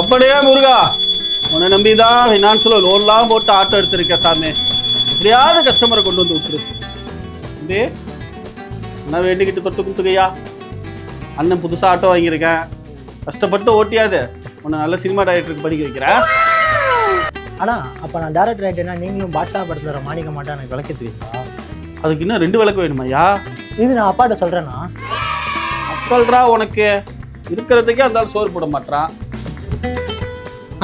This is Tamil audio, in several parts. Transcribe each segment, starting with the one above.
அப்படியே முருகா. உன்னை நம்பி தான் ஃபினான்ஸில் லோன்லாம் போட்டு ஆட்டோ எடுத்திருக்கேன் சாமி. எப்படியாவது கஸ்டமரை கொண்டு வந்து விட்டுரு. தம்பி என்ன வேண்டிக்கிட்டு தொட்டு கொடுத்துக்கையா அண்ணன் புதுசாக ஆட்டோ வாங்கியிருக்கேன். கஷ்டப்பட்டு ஓட்டியாது. உன்னை நல்ல சினிமா டைரக்டருக்கு படிக்க வைக்கிறேன். அண்ணா அப்போ நான் டேரக்டர் ஆகிட்டேன்னா நீங்களும் பாட்ஷா படத்தில் வர மாணிக்க மாட்டேன் எனக்கு விளக்கி தெரியுங்களா அதுக்கு இன்னும் ரெண்டு விளக்கு வேணுமாய்யா? இது நான் அப்பாட்ட சொல்கிறேன்னா மக்கள்ரா உனக்கு. இருக்கிறதுக்கே அந்த சோறு போட மாட்டான்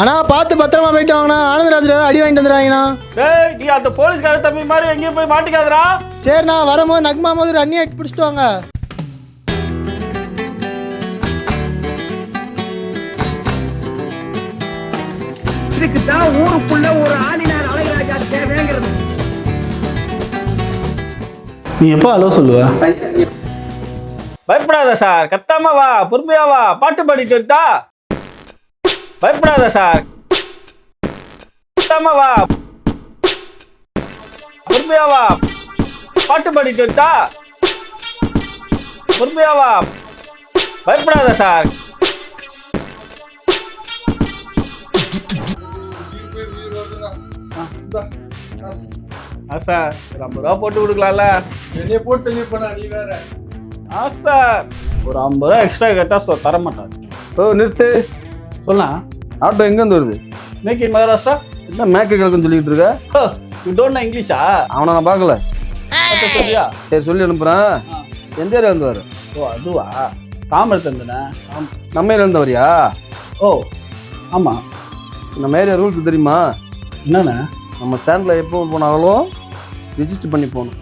அண்ணா பார்த்து பத்திரமா போயிட்டு வாங்கண்ணா. ஆனந்தராஜ் அடி வாங்கிட்டு வந்துடுறாங்கண்ணா. டேய் நீ அந்த போலீஸ்கார தம்பி மாதிரி எங்கேயும் போய் மாட்டிக்காதடா. சரிண்ணா வரும்போது நக்மா போது ஒரு அண்ணி பிடிச்சிட்டு வாங்க. நீ எப்போ ஹலோ சொல்லுவ? பயப்படாத சார். கத்தாம வா பொறுமையா வா. பாட்டு பாடிட்டு இருக்கா பயப்படாத சார். வா. பொறுமையா வா. பாட்டு பாடிட்டு இருக்கா? பொறுமையா வா. பயப்படாத சார். ஆ சார் ஒரு ஐம்பது ரூபா போட்டு கொடுக்கலாம்ல. என்னைய போட்டு தள்ளி போனா நீ வேற. ஆ சார் ஒரு ஐம்பது ரூபா எக்ஸ்ட்ரா கேட்டால் சொ தர மாட்டாங்க ஓ நிறுத்து. சொல்லா ஆட்டோ எங்கேருந்து வருது? Make in Maharashtra? என்ன மேற்கு கிழக்குன்னு சொல்லிட்டு இருக்க? யூ டோன்ட் நோ இங்கிலீஷா அவனை நான் பார்க்கல. சொல்லியா சரி சொல்லி அனுப்புறேன். ஆ. எந்த ஏரியா வந்து வர ஓ அதுவா? தாமரை தந்தனே நம்ம ஏரியா இருந்து வரியா? ஓ ஆமாம் நம்ம ஏரியா ரூல்ஸ் தெரியுமா? என்னண்ணே? நம்ம ஸ்டாண்டில் எப்போ போனாலும் ரிஜிஸ்டர் பண்ணி போகணும்.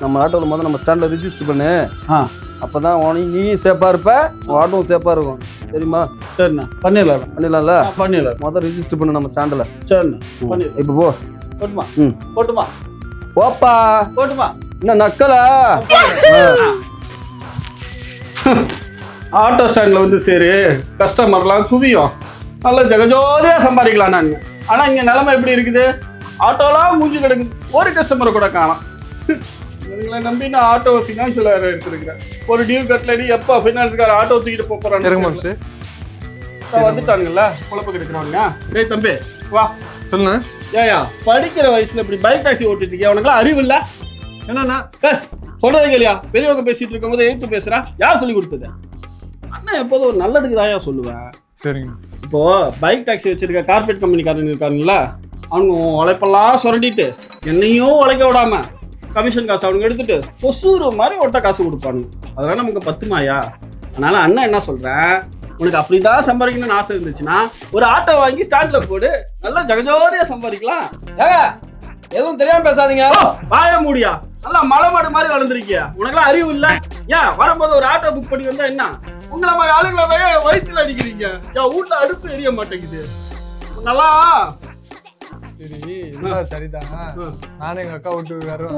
நம்ம ஆட்டோவில் முதல்ல நம்ம ஸ்டாண்டில் ரிஜிஸ்டர் பண்ணு. ஆ. அப்போ தான் உனக்கு நீயும் சேஃபாக இருப்ப உன் ஆட்டோவும் சேஃபாக இருக்கும். தெரியுமா? சரிண்ணா. பண்ணிடலாம் பண்ணிடலாம்ல? பண்ணிடலாம். முதல் ரிஜிஸ்டர் பண்ணு நம்ம ஸ்டாண்டில் சரிண்ணா. பண்ணிடலாம். இப்போ போ. போட்டுமா? ம். போட்டுமா? போப்பா. போட்டுமா? என்ன நக்கலா? ஆட்டோ ஸ்டாண்டில் வந்து சரி. கஸ்டமர்லாம் குவியும். நல்ல ஜெகஜோதியாக சம்பாதிக்கலாம் நான் ஆனால் இங்கே நிலைமை எப்படி இருக்குது? ஆட்டோலாம் மூஞ்சி கிடக்குது ஒரு கஸ்டமரை கூட காணோம். இவங்களை நம்பி நான் ஆட்டோ ஃபினான்ஷியல் எடுத்துருக்கிறேன். ஒரு டியூ கட்டலடி எப்போ ஃபினான்ஸ்கார ஆட்டோ தூக்கிட்டு போக போகிறாங்க வந்துட்டானுங்கல்ல குழப்ப கிடைக்கிறாங்க டேய் தம்பி வா. சொல்லுண்ணா ஏயா படிக்கிற வயசுல இப்படி பைக் டாக்ஸி ஓட்டிட்டு இருக்கியா? உனக்குலாம் அறிவு இல்ல? என்னண்ணா? சொல்றதே கேளியா பெரியவங்க பேசிட்டு இருக்கும்போது எழுத்து பேசுறா? யார் சொல்லி கொடுத்தது? அண்ணன் எப்போதும் ஒரு நல்லதுக்கு தான் சொல்லுவேன் சரிங்க இப்போ பைக் டாக்ஸி வச்சிருக்க கார்பரேட் கம்பெனிக்காரங்க இருக்காங்கல்ல அவங்க உழைப்பெல்லாம் சுரண்டிட்டு என்னையும் உழைக்க விடாம கமிஷன் காசு அவனுங்க எடுத்துட்டு கொசூறு மாதிரி ஒட்ட காசு கொடுப்பானுங்க. அதெல்லாம் நமக்கு பத்துமாயா அதனால அண்ணன் என்ன சொல்றேன் உனக்கு அப்படிதான் சம்பாதிக்கணும்னு ஆசை இருந்துச்சுன்னா ஒரு ஆட்டோ வாங்கி ஸ்டாண்ட்ல போடு. நல்லா ஜகஜோதியா சம்பாதிக்கலாம். ஏங்க எதுவும் தெரியாம பேசாதீங்க. வாய மூடியா? நல்லா மலை மாடு மாதிரி வளர்ந்துருக்கியா? உனக்கெல்லாம் அறிவு இல்ல? ஏன் வரும்போது ஒரு ஆட்டோ புக் பண்ணி வந்தா என்ன? உங்களை மாதிரி ஆளுங்களை வயிற்றுல அடிக்கிறீங்க. ஏன் வீட்டுல அடுப்பு எரிய மாட்டேங்குது. நல்லா சரி. இதெல்லாம் சரிதான். நானும் எங்க அக்கா விட்டு வரோம்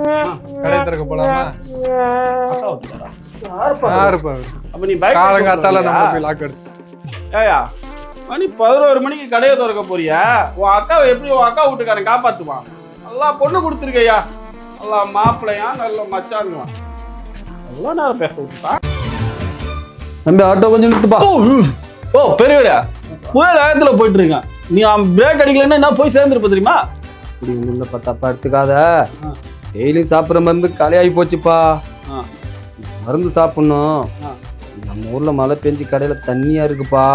கடை திறக்க போலாமா? அக்கா விட்டுட்டாரா? யாரு பாரு அப்ப நீ பைக் காலங்காத்தால நம்ம போய் லாக் அடிச்சு ஏயா மணி பதினோரு மணிக்கு கடையை திறக்க போறியா? உன் அக்காவை எப்படி உன் அக்கா வீட்டுக்காரன் காப்பாத்துவான்? நல்லா பொண்ணு கொடுத்துருக்கையா? நல்லா மாப்பிள்ளையா நல்ல மச்சானுவான் எவ்வளோ நேரம் பேச விட்டுட்டான் தம்பி ஆட்டோ கொஞ்சம் நிறுத்துப்பா. ஓ பெரியவரா. புயல் வேகத்துல போயிட்டு இருக்கேன். நீ பிரேக் அடிக்கலன்னா என்ன போய் சேர்ந்துருப்ப தெரியுமா? இப்படி உள்ள தப்பா எடுத்துக்காத. டெய்லி சாப்பிட்ற மருந்து காலியாகி போச்சுப்பா. மருந்து சாப்பிடணும். நம்ம ஊர்ல மழை பெஞ்சு கடையில தண்ணியா இருக்குப்பா.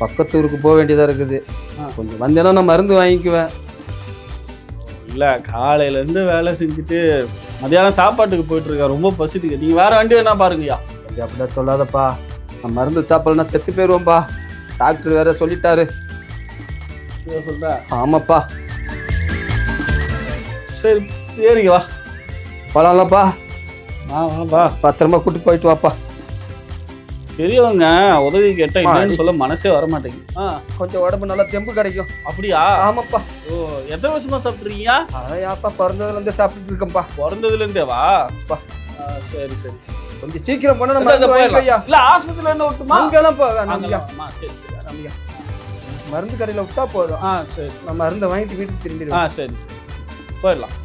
பக்கத்து ஊருக்கு போக வேண்டியதா இருக்குது. கொஞ்சம் வந்தேன்னா நான் மருந்து வாங்கிக்குவேன். இல்ல காலையில இருந்து வேலை செஞ்சுட்டு மதியானம் சாப்பாட்டுக்கு போயிட்டு இருக்கேன் ரொம்ப பசித்துக்கு நீங்க வேற வண்டி வேணா பாருங்கய்யா. அப்படி அப்படிலாம் சொல்லாதப்பா. நான் மருந்து சாப்பிடலன்னா செத்து போயிடுவோம்ப்பா டாக்டர் வேற சொல்லிட்டாரு. ஆமாப்பா. சரி சரிங்க வா போலாம்லப்பா வா பத்திரமா கூட்டிட்டு போயிட்டு வாப்பா. பெரியவங்க உதவி கேட்டா என்னன்னு சொல்ல மனசே வர மாட்டேங்குது ஆ கொஞ்சம் உடம்பு நல்லா தெம்பு கிடைக்கும். அப்படியா? ஆமாப்பா. ஓ எத்தனை வருஷமா சாப்பிட்றீங்க அதான் யாப்பா பிறந்ததுல இருந்தே சாப்பிட்டுட்டு இருக்கேன்ப்பா. பிறந்ததுல இருந்தே வா பா. ஆ, சரி சரி. கொஞ்சம் சீக்கிரம் இல்ல, நம்ம. இல்ல ஆஸ்பத்திரியில என்ன விட்டுமா அங்கெல்லாம் போ வேணாம் அங்கெல்லாம் ஐயா. வாமா. சரி சரி நம்பிக்கை. மருந்து கடையில விட்டா போதும். ஆ சரி. நம்ம மருந்தை வாங்கிட்டு வீட்டுக்கு ஆ திரும்பிடுவோம் சரி சரி. போயிடலாம்.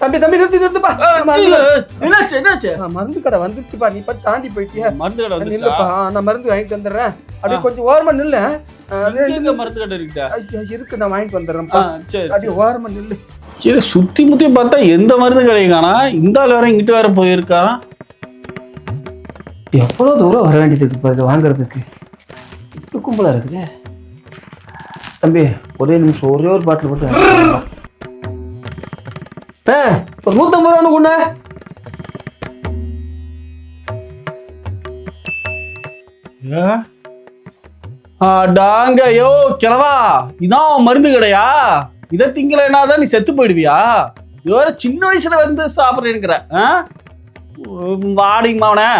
தம்பி தம்பி நிறுத்து நிறுத்துப்பா. மருந்து என்னாச்சு என்னாச்சு? ஆ, மருந்து கடை வந்துருச்சுப்பா நீ பா தாண்டி போயிட்டியா? மருந்து கடை வந்துச்சா? நில்லுப்பா. நான் மருந்து வாங்கிட்டு வந்துடுறேன். அப்படியே கொஞ்சம் ஓரமா நில்லு. ஆ, மருந்து கடை இருக்குதா? ஐயா, இருக்கு. நான் வாங்கிட்டு ஆ, வந்துடுறேன்ப்பா சரி அப்படியே ஓரமா நில்லு. சரி சுத்தி முத்தி பார்த்தா எந்த மருந்து கிடைக்கானா இந்த ஆள் வேற இங்கிட்டு வேற போயிருக்கானா எவ்வளோ தூரம் வர வேண்டியது இருக்கு இப்போ இது வாங்குறதுக்கு. இப்படி கும்பலாக இருக்குது. தம்பி ஒரே நிமிஷம் ஒரே ஒரு பாட்டில் போட்டு ஆ ஒரு நூற்றம்பது ரூபா கொண்டு டாங்க ஐயோ கிழவா இதான் மருந்து கடையா? இதை திங்கலைன்னா தான் நீ செத்து போயிடுவியா? இது சின்ன வயசுல வந்து சாப்பிட்றேனுங்கிற ஆ? வாடிங்கம்மா அவனை.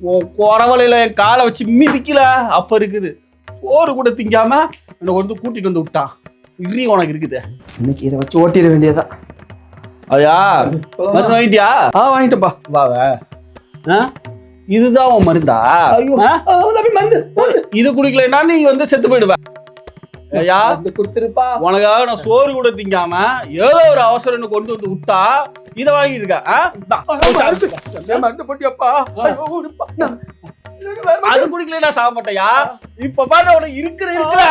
உன் குறவலையில என் காலை வச்சு மிதிக்கல. அப்ப இருக்குது. சோறு கூட திங்காம என்னை கொண்டு கூட்டிட்டு வந்து விட்டான். இறி உனக்கு இருக்குது. இன்னைக்கு இதை வச்சு ஓட்டிட வேண்டியதான் ஐயா மருந்து வாங்கிட்டியா? ஆ வாங்கிட்டப்பா வாவ ஆ? இதுதான் உன் ஐயோ மருந்து மருந்து. இது குடிக்கலைன்னா நீ வந்து செத்து போயிடுவ. ஐயா கொடுத்துருப்பா. உனக்காக நான் சோறு கூட திங்காம ஏதோ ஒரு அவசரம்னு கொண்டு வந்து விட்டா இதை வாங்கிட்டு இருக்க ஆ? இந்தா. மருந்து போட்டியப்பா ஐயோ, விடுப்பா. நான் அது சாக மாட்டேயா இப்ப பாரு உனக்கு இருக்கிற இருக்கிற.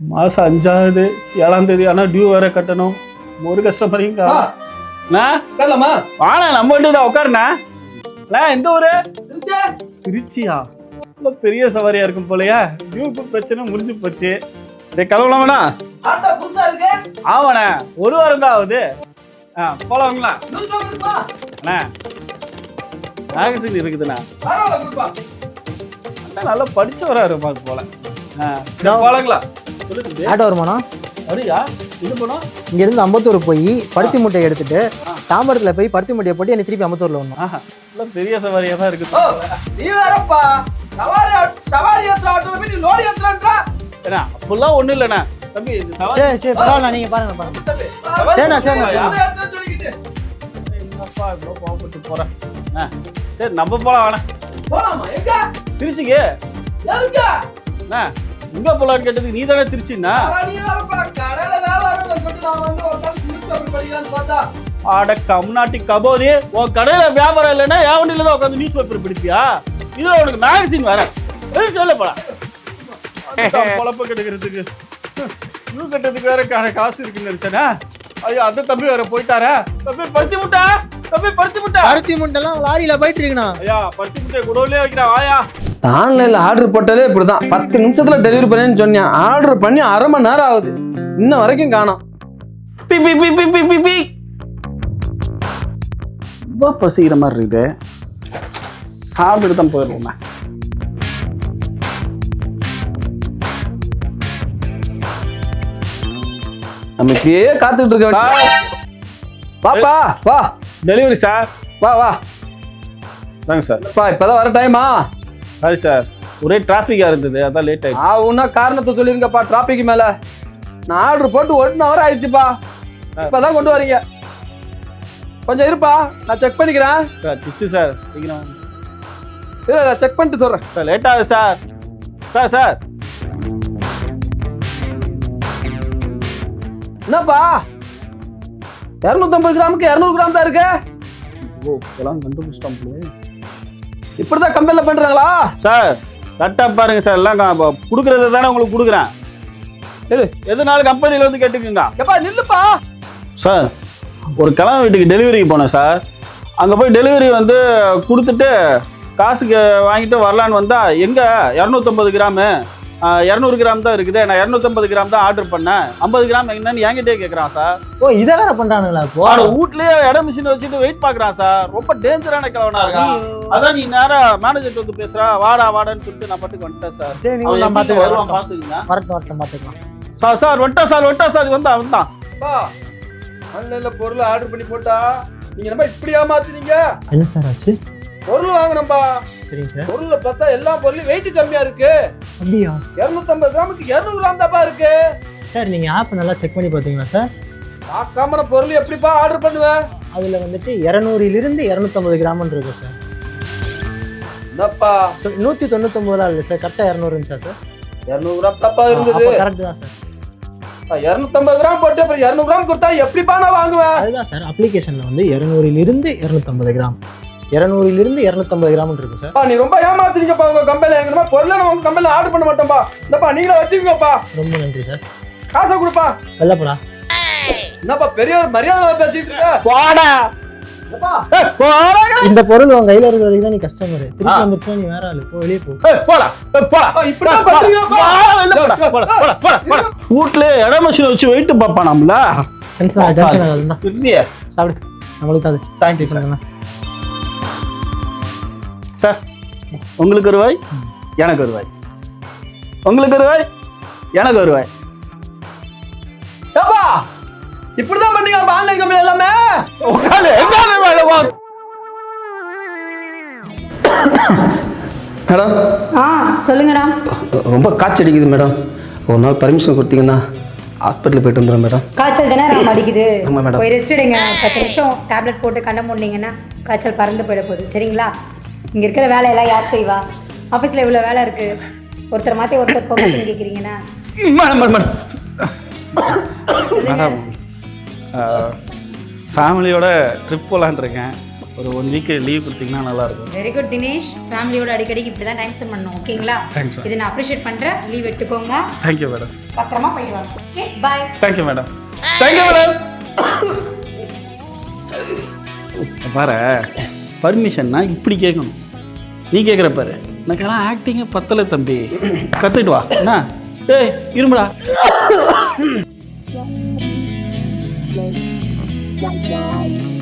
மாசம் அஞ்சாவது ஏழாம் தேதி ஆனா டியூ வேற கட்டணும். ஒரு கஷ்டப்படுறீங்க? வாணா நம்ம வீட்டு தான் உட்காருண்ணா. அண்ணா, எந்த ஊரு? திருச்சா? திருச்சியா? ரொம்ப பெரிய சவாரியா இருக்கும் போலயா. டியூக்கு பிரச்சனை முடிஞ்சு போச்சு. சரி கிளம்பலாமண்ணா ஆட்டோ புதுசா இருக்கு. ஆமாண்ணே ஒரு வாரம் தான் ஆகுது. ஆ போலாங்களா. அண்ணா மேகசின் இருக்குதுண்ணா. நல்லா படிச்சவரா இருப்பாங்க போல. போலாங்களா? சொல்லுங்க ஆட்டோ வருமானா சரியா இது போனோம் இங்கேருந்து அம்பத்தூர் போய் பருத்தி மூட்டையை எடுத்துட்டு தாம்பரத்தில் போய் பருத்தி மூட்டையை போட்டு என்னை திருப்பி அம்பத்தூரில் வரணும்? நல்ல பெரிய சவாரியா தான் இருக்குது. சவாரி சவாரி ஏத்துற ஆட்டோல போய் நீ லோடு ஏத்துறேன்றா? ஏன்னா அப்படிலாம் ஒண்ணும் இல்லைண்ணா தம்பி சரி சரி பரவாயில்ல நீங்கள் பாருங்க பாருங்க தம்பி, சரிண்ணா சரிண்ணா சொல்லிக்கிட்டு. என்னப்பா இவ்வளோ கோவப்பட்டு போறேன் ஆ சரி நம்ம போலாம் வேணா போலாமா? எங்க? திருச்சிக்கு எதுக்கு? அண்ணா எங்க போலான்னு கேட்டதுக்கு நீ தானே திருச்சிண்ணா அட, கம்நாட்டி கபோதி உன் கடையில வியாபாரம் இல்லைன்னா என் வண்டியில தான் உட்காந்து நியூஸ் பேப்பர் பிடிப்பியா இதுல உனக்கு மேகசின் வர சொல்ல போலாம் பொழப்ப கெடுக்கிறதுக்கு. நியூ கட்டுறதுக்கு வேற காசு இருக்குன்னு நினைச்சேனா. ஐயோ அந்த தம்பி வேற போயிட்டாரா. தம்பி பருத்தி முட்டா. தம்பி பருத்தி முட்டா. பருத்தி மூட்டைலாம் லாரியில் போயிட்டு இருக்குண்ணா. ஐயா பருத்தி முட்டை குடவுலயே வைக்கிறேன். வாயா. ஆன்லைன்ல ஆர்டர் போட்டாலே இப்படிதான். பத்து நிமிஷத்துல டெலிவரி பண்ணேன்னு சொன்னேன் ஆர்டர் பண்ணி அரை மணி நேரம் ஆகுது. இன்ன வரைக்கும் காணோம். பி பி பி பி பி பி பி. ரொம்ப பசிக்கிற மாதிரி இருக்குது. சாப்பிட்டுட்டு தான் போயிடுவோம் நம்ம இப்படியே காத்துக்கிட்டு இருக்க வாப்பா வா. Delivery sir. வா வா. தாங்க சார். பா இப்பதான் வர டைமா சரி சார். ஒரே டிராஃபிக்காக இருந்தது அதான் லேட் ஆயிடுச்சு ஆகுன்னா காரணத்தை சொல்லிருங்கப்பா டிராபிக் மேல. நான் ஆர்டர் போட்டு ஒன் ஹவர் ஆயிடுச்சுப்பா. இப்பதான் கொண்டு வரீங்க. கொஞ்சம் இருப்பா நான் செக் பண்ணிக்கிறேன். சார் சிச்சு சார் சீக்கிரம் வாங்க. இல்லை நான் செக் பண்ணிட்டு சொல்றேன். சார் லேட் ஆகுது சார். Sir sir. என்னப்பா? இரநூத்தம்பது கிராமுக்கு இரநூறு கிராம் தான் இருக்கு. ஓ இதெல்லாம் கண்டுபிடிச்சிட்டோம் இப்படிதான் கம்பெனில பண்றாங்களா? சார் கரெக்டாக பாருங்க சார். எல்லாம் க- கொடுக்கறது தானே உங்களுக்கு கொடுக்குறேன். இரு. எதுனாலும் கம்பெனியில் வந்து கேட்டுக்குங்க. எப்பா நில்லுப்பா. சார் ஒரு கிழமை வீட்டுக்கு டெலிவரிக்கு போனேன் சார். அங்கே போய் டெலிவரி வந்து கொடுத்துட்டு காசுக்கு வாங்கிட்டு வரலான்னு வந்தால் எங்கே? இரநூத்தம்பது கிராமு. இரநூறு கிராம் தான் இருக்குது. நான் இரநூத்தம்பது கிராம் தான் ஆர்டர் பண்ணேன். ஐம்பது கிராம் என்னன்னு என்கிட்டே கேட்குறான் சார். ஓ இதை வேற பண்ணுறானுங்களா இப்போ? அவனை வீட்லயே இடம் மிஷின் வச்சுட்டு வெயிட் பார்க்குறான் சார். ரொம்ப டேஞ்சரான கிழவனா இருக்கான். அதான் நீ நேரா மேனேஜர்கிட்ட வந்து பேசுறா. வாடா வாடான்னு சொல்லிட்டு நான் பாட்டுக்கு வந்துட்டேன் சார். சரி நீங்கள் பார்த்துக்கலாம் வருவான் பார்த்துக்குங்க வரட்டும் வரட்டும் பார்த்துக்கலாம் சார் சார் வந்துட்டா சார் வந்துட்டா சார். வந்தான் வந்தான் ஆன்லைன்ல பொருள் ஆர்டர் பண்ணி போட்டா நீங்க நம்ம இப்படியா மாத்துறீங்க? என்ன சார் ஆச்சு? பொருள் வாங்கினப்பா சரிங்க சார். பொருள்ல பார்த்தா எல்லா பொருளும் வெயிட் கம்மியா இருக்கு. அப்படியா இருநூத்தம்பது கிராமுக்கு இருநூறு கிராம் தாப்பா இருக்கு. சார் நீங்கள் ஆப் நல்லா செக் பண்ணி பார்த்தீங்களா சார்? பார்க்காம நான் பொருள் எப்படிப்பா ஆர்டர் பண்ணுவேன்? அதில் வந்துட்டு இரநூறிலிருந்து இரநூத்தம்பது கிராம்னு இருக்கும் சார். என்னப்பா? நூற்றி தொண்ணூத்தொம்பதுலாம் இல்லை சார் கரெக்டாக இரநூறு இருந்துச்சா சார்? இருநூறு கிராம் தப்பா இருந்தது. கரெக்ட் தான் சார். இரநூத்தம்பது கிராம் போட்டு அப்புறம் இரநூறு கிராம் கொடுத்தா எப்படிப்பா நான் வாங்குவேன்? அதுதான் சார் அப்ளிகேஷனில் வந்து இரநூறிலிருந்து இரநூத்தம்பது கிராம். இரநூறிலிருந்து இரநூத்தம்பது கிராம் இருக்கும் சார் நீ ரொம்ப ஏமாத்துறீங்கப்பா உங்க இந்த மாதிரி பொருளை நான் உங்க கம்பெனில ஆர்டர் பண்ண மாட்டோம்ப்பா இந்தப்பா நீங்களே வச்சுக்கோப்பா ரொம்ப நன்றி சார். காசை கொடுப்பா. வெள்ளப்படா. என்னப்பா பெரிய ஒரு மரியாதை பேசிட்டு இருக்க? போடா. இந்த பொருள் உன் கையில் இருக்கிற வரைக்கும் தான் நீ கஸ்டமர் திருப்பி வந்துச்சுன்னா நீ வேற ஆளு. போ வெளியே போ. போடா? வீட்டுல இட மஷினை வச்சு வெயிட் பாப்பா நம்மள சாப்பிடு. நம்மளுக்கு அது. தேங்க்யூ சார் சார் உங்களுக்கு ஒரு வாய் எனக்கு ஒரு வாய். உங்களுக்கு ஒரு வாய் எனக்கு ஒரு வாய். ஏப்பா, இப்படிதான் பண்ணீங்க ஆன்லைன் கம்பெனி எல்லாமே? உட்காரு எங்க வேலை வா மேடம். ஆ சொல்லுங்கடா ரொம்ப காய்ச்சல் அடிக்குது மேடம். ஒரு நாள் பர்மிஷன் கொடுத்தீங்கன்னா ஹாஸ்பிட்டல் போயிட்டு வந்துடுறேன் மேடம். காய்ச்சல் தானே ராம் அடிக்குது? ஆமா, மேடம். போய் ரெஸ்ட் எடுங்க. பத்து நிமிஷம் டேப்லெட் போட்டு கண்ணை மூடினீங்கன்னா காய்ச்சல் பறந்து போயிட போகுது. சரிங்களா? இங்கே இருக்கிற வேலையெல்லாம் யார் செய்வா? ஆஃபீஸில் இவ்வளோ வேலை இருக்குது ஒருத்தர் மாற்றி ஒருத்தர் பெர்மிஷன் கேட்குறீங்கன்னா மேடம் மேடம் மேடம். மேடம் ஃபேமிலியோட ட்ரிப் போகலான் இருக்கேன் ஒரு ஒன் வீக் லீவ் கொடுத்தீங்கன்னா நல்லாயிருக்கும். Very good Dinesh. ஃபேமிலியோட அடிக்கடிக்கு இப்படி தான் டைம் ஸ்பெண்ட் பண்ணணும் ஓகேங்களா? Ma'am. இதை நான் அப்ரிஷியேட் பண்ணுறேன் லீவ் எடுத்துக்கோங்க. தேங்க்யூ மேடம் பத்திரமா போயிட்டு வாங்க. Okay bye thank you madam thank you madam பாரு. பர்மிஷன்னா இப்படி கேட்கணும். நீ கேட்குற பாரு. எனக்கெல்லாம் ஆக்டிங்கே பத்தலை தம்பி. கற்றுக்கிட்டு வா. என்ன? ஏய் இருமுடா Yeah.